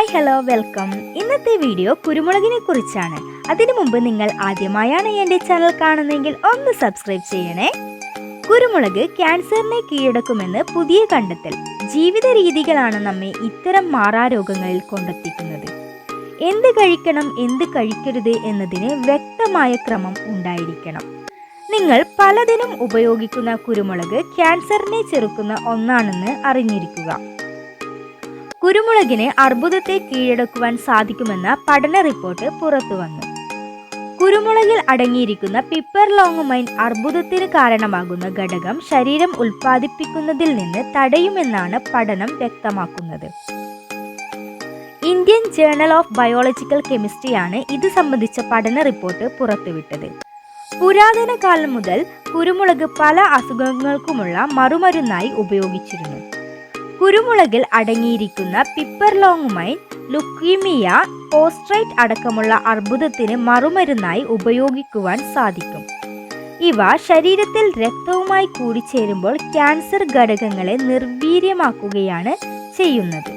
Hi hello welcome. ഇന്നത്തെ video കുരുമുളകിനെ കുറിച്ചാണ്. അതിനു മുമ്പ് നിങ്ങൾ ആദ്യമായാണ് എന്റെ ചാനൽ കാണുന്നതെങ്കിൽ ഒന്ന് സബ്സ്ക്രൈബ് ചെയ്യണേ. കുരുമുളക് ക്യാൻസറിനെ കീഴടക്കുമെന്ന് പുതിയ കണ്ടെത്തൽ. ജീവിത രീതികളാണ് നമ്മെ ഇത്തരം മാറാരോഗങ്ങളിൽ കൊണ്ടെത്തിക്കുന്നത്. എന്ത് കഴിക്കണം എന്ത് കഴിക്കരുത് എന്നതിന് വ്യക്തമായ ക്രമം ഉണ്ടായിരിക്കണം. നിങ്ങൾ പലതിനും ഉപയോഗിക്കുന്ന കുരുമുളക് ക്യാൻസറിനെ ചെറുക്കുന്ന ഒന്നാണെന്ന് അറിഞ്ഞിരിക്കുക. കുരുമുളകിന് അർബുദത്തെ കീഴടക്കുവാൻ സാധിക്കുമെന്ന പഠന റിപ്പോർട്ട് പുറത്തുവന്നു കുരുമുളകിൽ അടങ്ങിയിരിക്കുന്ന പിപ്പർ ലോങ്ങുമൈൻ അർബുദത്തിന് കാരണമാകുന്ന ഘടകം ശരീരം ഉൽപ്പാദിപ്പിക്കുന്നതിൽ നിന്ന് തടയുമെന്നാണ് പഠനം വ്യക്തമാക്കുന്നത്. ഇന്ത്യൻ ജേണൽ ഓഫ് ബയോളജിക്കൽ കെമിസ്ട്രിയാണ് ഇത് സംബന്ധിച്ച പഠന റിപ്പോർട്ട് പുറത്തുവിട്ടത്. പുരാതന കാലം മുതൽ കുരുമുളക് പല അസുഖങ്ങൾക്കുമുള്ള മറുമരുന്നായി ഉപയോഗിച്ചിരുന്നു. കുരുമുളകിൽ അടങ്ങിയിരിക്കുന്ന പിപ്പർലോങ്ങുമൈൻ ലുക്കീമിയ പോസ്ട്രൈറ്റ് അടക്കമുള്ള അർബുദത്തിന് മറുമരുന്നായി ഉപയോഗിക്കുവാൻ സാധിക്കും. ഇവ ശരീരത്തിൽ രക്തവുമായി കൂടിച്ചേരുമ്പോൾ ക്യാൻസർ ഘടകങ്ങളെ നിർവീര്യമാക്കുകയാണ് ചെയ്യുന്നത്.